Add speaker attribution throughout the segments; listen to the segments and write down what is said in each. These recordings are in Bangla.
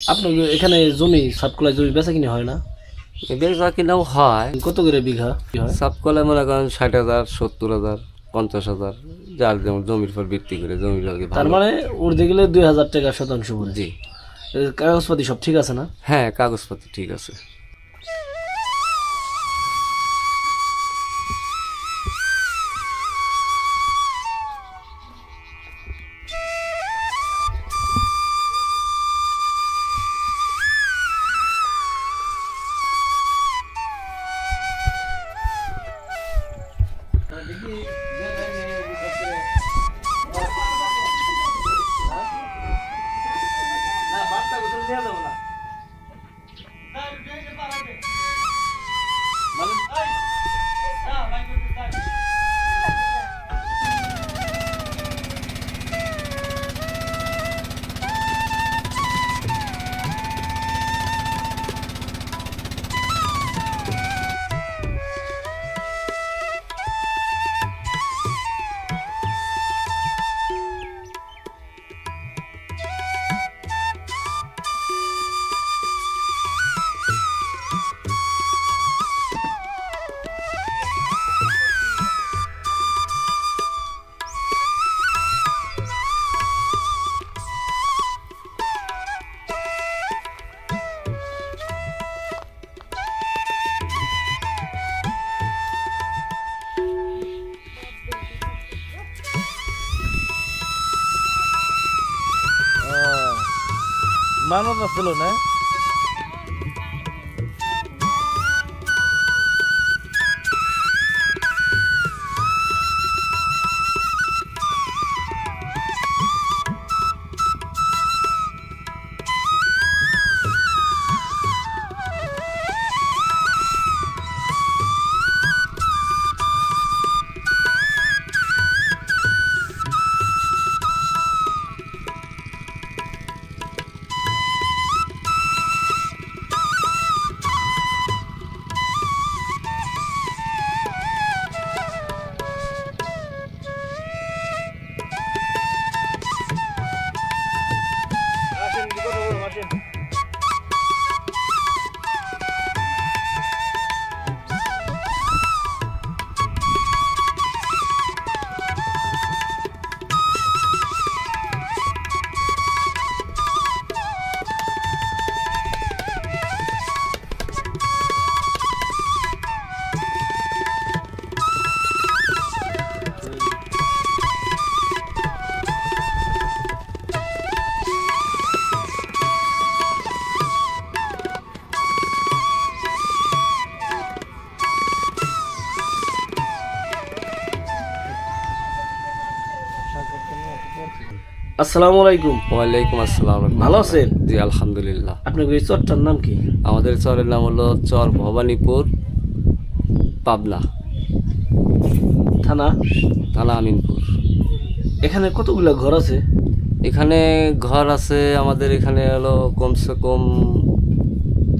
Speaker 1: আপনার এখানে জমি সাতকলা জমি বেচা কিনে হয় না?
Speaker 2: বেচা কিনাও হয়।
Speaker 1: কত করে বিঘা? কি
Speaker 2: সব কলে মনে করেন ষাট হাজার সত্তর হাজার পঞ্চাশ হাজার যার যেমন জমির পর ভিত্তি করে জমির
Speaker 1: তার মানে উর্ধে গেলে দুই হাজার টাকা শতাংশ বলছি
Speaker 2: জি।
Speaker 1: কাগজপাতি সব ঠিক আছে না?
Speaker 2: হ্যাঁ কাগজপাতি ঠিক আছে। না বাচ্চা গোসল দেওয়া যাব না।
Speaker 1: মানব ছিল না আসসালামু আলাইকুম।
Speaker 2: ওয়ালাইকুম আসসালাম।
Speaker 1: ভালো আছেন?
Speaker 2: জি আলহামদুলিল্লাহ।
Speaker 1: আপনার এই চরটার নাম কি?
Speaker 2: আমাদের চরের নাম হলো চর ভবানীপুর পাবনা।
Speaker 1: থানা?
Speaker 2: থানা আমিনপুর।
Speaker 1: এখানে কতগুলা ঘর আছে?
Speaker 2: এখানে ঘর আছে আমাদের এখানে হলো কমসে কম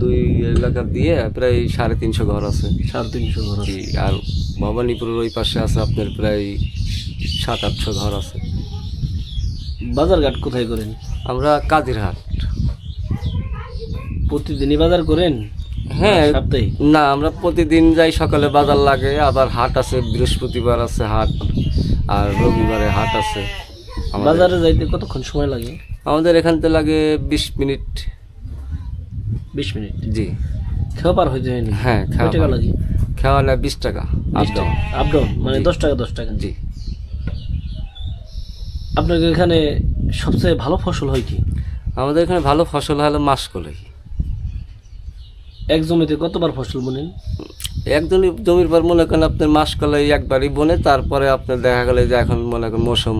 Speaker 2: দুই এলাকা দিয়ে প্রায় সাড়ে তিনশো ঘর আছে।
Speaker 1: সাড়ে তিনশো ঘর
Speaker 2: আর ভবানীপুরের ওই পাশে আছে আপনার প্রায় সাত আটশো ঘর আছে।
Speaker 1: বাজার ঘাট কোথায় করেন?
Speaker 2: আমরা কাজিরহাট।
Speaker 1: প্রতিদিনই বাজার করেন?
Speaker 2: হ্যাঁ
Speaker 1: সাপ্তাহিক?
Speaker 2: না আমরা প্রতিদিন যাই সকালে বাজার লাগে আবার হাট আছে বৃহস্পতিবার আছে হাট আর রবিবারে হাট আছে।
Speaker 1: বাজারে যাইতে কতক্ষণ সময় লাগে?
Speaker 2: আমাদের এখান থেকে লাগে বিশ মিনিট।
Speaker 1: বিশ মিনিট?
Speaker 2: জি।
Speaker 1: খেয়া পার হইতে হয়নি
Speaker 2: হ্যাঁ খাওয়া
Speaker 1: টাকা লাগে?
Speaker 2: খাওয়া নেয় বিশ টাকা আপ ডাউন।
Speaker 1: Up down? মানে দশ টাকা দশ টাকা।
Speaker 2: জি।
Speaker 1: আপনাকে এখানে সবচেয়ে ভালো ফসল হয় কি?
Speaker 2: আমাদের এখানে ভালো ফসল হলো মাসকলাই।
Speaker 1: এক জমিতে কতবার ফসল বোনেন?
Speaker 2: একজন জমির পর মনে করেন আপনার মাসকলাই একবারই বনে তারপরে আপনার দেখা গেলে যে এখন মনে করেন মৌসুম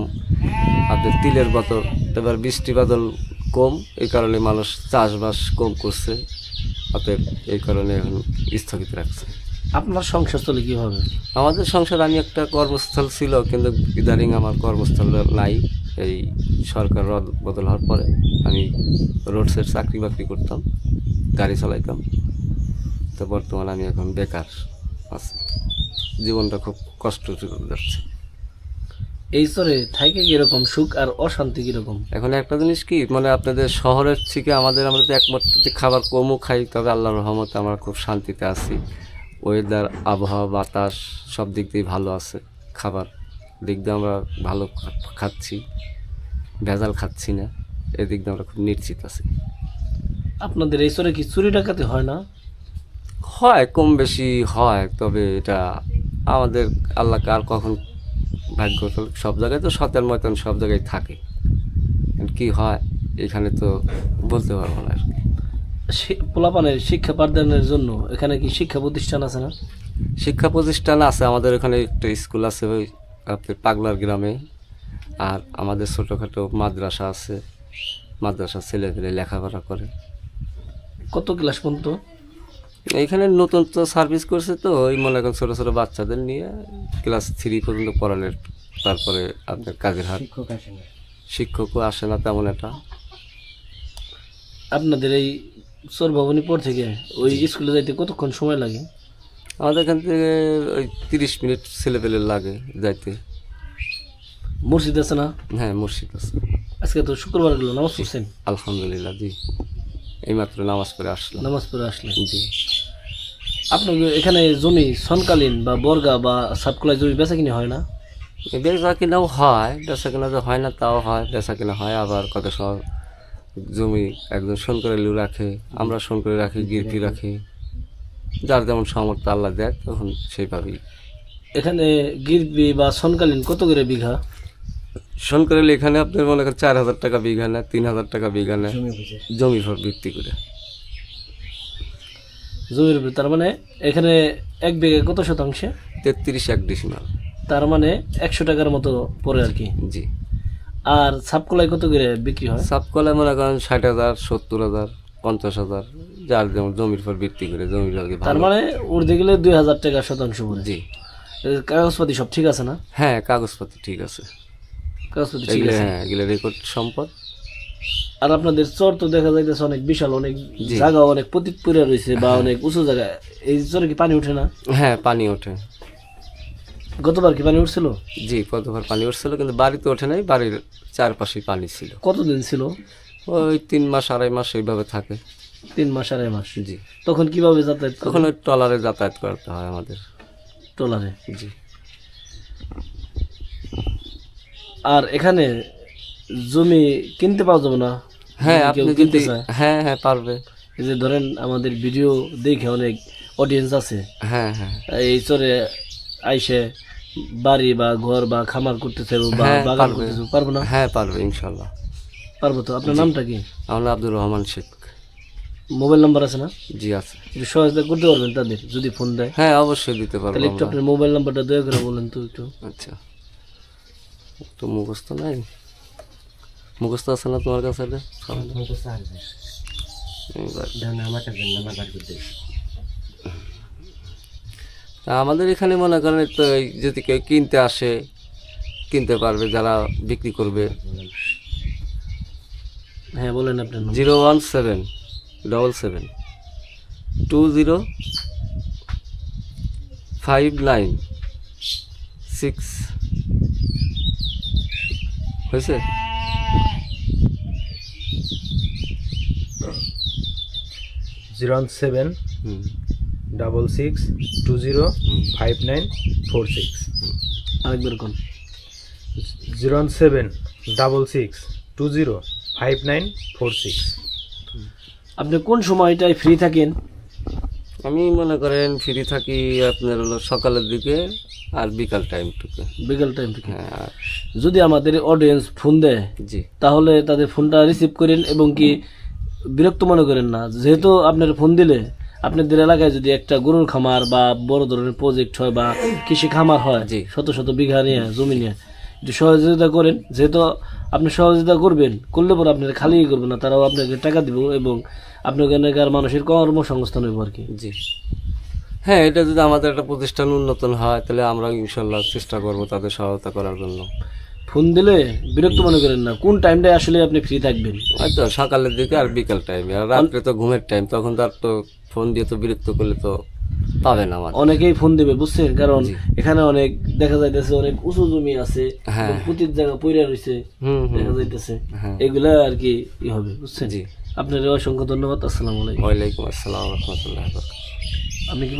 Speaker 2: আপনার তিলের বতর এবার বৃষ্টি বাদল কম এই কারণে মানুষ চাষবাস কম করছে আপনার এই কারণে এখন স্থগিত রাখছে।
Speaker 1: আপনার সংসার চলে কীভাবে
Speaker 2: আমাদের সংসার আমি একটা কর্মস্থল ছিল কিন্তু ইদানিং আমার কর্মস্থল নাই। এই সরকার রদ বদল হওয়ার পরে আমি রোডসের চাকরি বাকরি করতাম গাড়ি চালাইতাম। তো বর্তমানে আমি এখন বেকার আছি। জীবনটা খুব কষ্ট যাচ্ছে।
Speaker 1: এই স্তরে থাইকে কীরকম সুখ আর অশান্তি কীরকম?
Speaker 2: এখন একটা জিনিস কি মানে আপনাদের শহরের থেকে আমাদের আমরা তো একমাত্র খাবার কমও খাই তবে আল্লাহর রহমতে আমরা খুব শান্তিতে আছি। ওয়েদার আবহাওয়া বাতাস সব দিক দিয়ে ভালো আছে। খাবার দিক দিয়ে আমরা ভালো খাচ্ছি ভেজাল খাচ্ছি না এদিক দিয়ে আমরা খুব নিশ্চিত আছি।
Speaker 1: আপনাদের এই স্তরে কি চুরি ডাকাতি হয় না?
Speaker 2: হয় কম বেশি হয় তবে এটা আমাদের আল্লাহ কার কখন ভাগ্য সব জায়গায় তো সতের মতন সব জায়গায় থাকে। কি হয় এখানে তো বলতে পারব না আর কি।
Speaker 1: পোলাপানের শিক্ষা পাঠদানের জন্য এখানে কি শিক্ষা প্রতিষ্ঠান আছে না?
Speaker 2: শিক্ষা প্রতিষ্ঠান আছে আমাদের এখানে একটা স্কুল আছে ওই আপনার পাগলার গ্রামে। আর আমাদের ছোটোখাটো মাদ্রাসা আছে মাদ্রাসা ছেলেপেলে লেখাপড়া করে।
Speaker 1: কত ক্লাস পর্যন্ত?
Speaker 2: এইখানে নতুন তো সার্ভিস করছে তো ওই মনে করেন ছোটো ছোটো বাচ্চাদের নিয়ে ক্লাস থ্রি পর্যন্ত পড়ানোর তারপরে আপনার কাজের হাত। শিক্ষকও আসে না তেমন একটা।
Speaker 1: আপনাদের এই চোর ভবনী পর থেকে ওই স্কুলে যাইতে কতক্ষণ সময় লাগে?
Speaker 2: আমাদের এখান থেকে ওই তিরিশ মিনিট ছেলেপেলে লাগে যাইতে।
Speaker 1: মসজিদ আছে না?
Speaker 2: হ্যাঁ মুর্শিদ আছে।
Speaker 1: আজকে তো শুক্রবার গেল নামাজ পড়ছেন?
Speaker 2: আলহামদুলিল্লাহ জি। এইমাত্র নামাজ পড়ে আসলাম।
Speaker 1: নামাজ পড়ে আসলেন।
Speaker 2: জি।
Speaker 1: আপনার এখানে জমি সনকালীন বা বর্গা বা সাতকলায় জমি বেচা কিনে হয় না?
Speaker 2: বেচা কিনাও হয় বেচা কিনা যে হয় না তাও হয় বেচা কিনা হয় আবার কত সব জমি একজন শোন করে লু রাখে আমরা শোন করে রাখি গিরপি রাখি। যার যেমন সামর্থ্য আল্লাহ দেয় তখন সেইভাবেই।
Speaker 1: এখানে গিরবি বা সনকালীন কত করে বিঘা?
Speaker 2: শোন করে এখানে আপনার মনে করেন চার হাজার টাকা বিঘা না তিন হাজার টাকা বিঘা না জমির উপর ভিত্তি করে।
Speaker 1: জমির উপরে তার মানে এখানে এক বিঘা কত শতাংশে?
Speaker 2: তেত্রিশ এক ডিসিমাল
Speaker 1: তার মানে একশো টাকার মতো পড়ে আর কি।
Speaker 2: জি।
Speaker 1: আর সাপকলায় কত করে বিক্রি হয়?
Speaker 2: সাপ কলে মনে করেন ষাট হাজার সত্তর হাজার পঞ্চাশ হাজার যার যেমন জমির উপর ভিত্তি করে জমির আগে
Speaker 1: তার মানে উর্দে গেলে দুই হাজার টাকা শতাংশ পড়ে
Speaker 2: জি।
Speaker 1: কাগজপাতি সব ঠিক আছে না?
Speaker 2: হ্যাঁ কাগজপত্র ঠিক আছে।
Speaker 1: কাগজপাতি ঠিক আছে।
Speaker 2: হ্যাঁ এগুলো রেকর্ড সম্পদ।
Speaker 1: আর আপনাদের চর তো দেখা যাইতেছে অনেক বিশাল অনেক জায়গা অনেক পতিত রয়েছে বা অনেক উঁচু জায়গা। এই চরে কি পানি ওঠে না?
Speaker 2: হ্যাঁ পানি ওঠে।
Speaker 1: গতবার কি পানি উঠছিল?
Speaker 2: জি কতবার পানি উঠছিল কিন্তু বাড়িতে ওঠে নাই বাড়ির চারপাশে পানি ছিল।
Speaker 1: কতদিন ছিল?
Speaker 2: ওই তিন মাস আড়াই মাস এইভাবে থাকে।
Speaker 1: তিন মাস আড়াই মাস।
Speaker 2: জি।
Speaker 1: তখন কীভাবে যাতায়াত
Speaker 2: তখন ওই ট্রলারে যাতায়াত করতে হয় আমাদের।
Speaker 1: ট্রলারে?
Speaker 2: জি।
Speaker 1: আর এখানে জমি কিনতে পাওয়া যাবে না?
Speaker 2: হ্যাঁ আপনি
Speaker 1: কিনতে
Speaker 2: যদি হ্যাঁ হ্যাঁ পারবে।
Speaker 1: এই যে ধরেন আমাদের ভিডিও দেখে অনেক অডিয়েন্স আছে।
Speaker 2: হ্যাঁ হ্যাঁ।
Speaker 1: এই চরে আইসে বাড়ি বা ঘর বা খামার করতে চাইব বা
Speaker 2: হ্যাঁ,
Speaker 1: বাগান
Speaker 2: পারবে।
Speaker 1: করতে চাইব পারব না?
Speaker 2: হ্যাঁ পারবে ইনশাল্লাহ।
Speaker 1: পারব তো? আপনার নামটা কি?
Speaker 2: আমার নাম আব্দুর রহমান শেখ।
Speaker 1: মোবাইল নাম্বার আছে না?
Speaker 2: জি আছে।
Speaker 1: একটু সহায়তা করতে পারবেন তাদের যদি ফোন দেয়।
Speaker 2: হ্যাঁ অবশ্যই দিতে পারব
Speaker 1: তাহলে একটু
Speaker 2: আমরা।
Speaker 1: আপনার মোবাইল নাম্বারটা দয়া করে বলেন তো একটু।
Speaker 2: আচ্ছা। তো মুখস্থ নাই? মুখস্থ আছে না তোমার কাছে? এটা? এইবার। তা আমাদের এখানে মনে করেন তো এই যদি কেউ কিনতে আসে কিনতে পারবে যারা বিক্রি করবে।
Speaker 1: হ্যাঁ বলেন আপনার
Speaker 2: zero one seven double seven two zero five nine six. হয়েছে?
Speaker 3: জিরো ওয়ান সেভেন
Speaker 2: হুম।
Speaker 3: Double six two zero five nine four six
Speaker 1: আরেকবার কোন?
Speaker 3: Zero one seven double six two zero five nine four six
Speaker 1: আপনি কোন সময়টায় ফ্রি থাকেন?
Speaker 2: আমি মনে করেন ফ্রি থাকি আপনার হলো সকালের দিকে আর বিকাল টাইমটুকু
Speaker 1: বিকাল টাইম থেকে
Speaker 2: হ্যাঁ
Speaker 1: যদি আমাদের অডিয়েন্স ফোন দেয়
Speaker 2: জি।
Speaker 1: তাহলে তাদের ফোনটা রিসিভ করেন এবং কি বিরক্ত মনে করেন না। যেহেতু আপনার ফোন দিলে আপনাদের এলাকায় যদি একটা গরুর খামার বা বড় ধরনের প্রজেক্ট হয় বা কৃষি খামার হয়। শত শত বিঘা নিয়ে জমি নিয়ে একটু সহযোগিতা করেন। যেহেতু আপনি সহযোগিতা করবেন করলে পরে আপনার খালি করবেন না তারাও আপনাকে টাকা দিব এবং আপনাকে এলাকার মানুষের কর্মসংস্থান হইব আর কি।
Speaker 2: জি। হ্যাঁ এটা যদি আমাদের একটা প্রতিষ্ঠান উন্নতন হয় তাহলে আমরা ইনশাল্লাহ চেষ্টা করব তাদের সহায়তা করার জন্য।
Speaker 1: ফোন দিলে বিরক্ত মনে করেন না। কোন টাইমটায় আসলে আপনি ফ্রি থাকবেন?
Speaker 2: হয়তো সকালের দিকে আর বিকাল টাইমে আর রাত্রে তো ঘুমের টাইম তখন তো আর তো ফোন দিয়ে তো বিরক্ত করলে তো পাবেন আমার
Speaker 1: অনেকেই ফোন দিবে বুঝছেন? কারণ এখানে অনেক দেখা যাইতেছে অনেক উঁচু জমি আছে
Speaker 2: হ্যাঁ।
Speaker 1: প্রতির জায়গা পইরা রয়েছে দেখা যাইতেছে।
Speaker 2: হ্যাঁ।
Speaker 1: এগুলা আর কি ই হবে বুঝছেন?
Speaker 2: জি।
Speaker 1: আপনার অসংখ্য ধন্যবাদ আসসালামু আলাইকুম।
Speaker 2: ওয়ালাইকুম আসসালাম রহমতুল্লাহ
Speaker 1: আপনি কি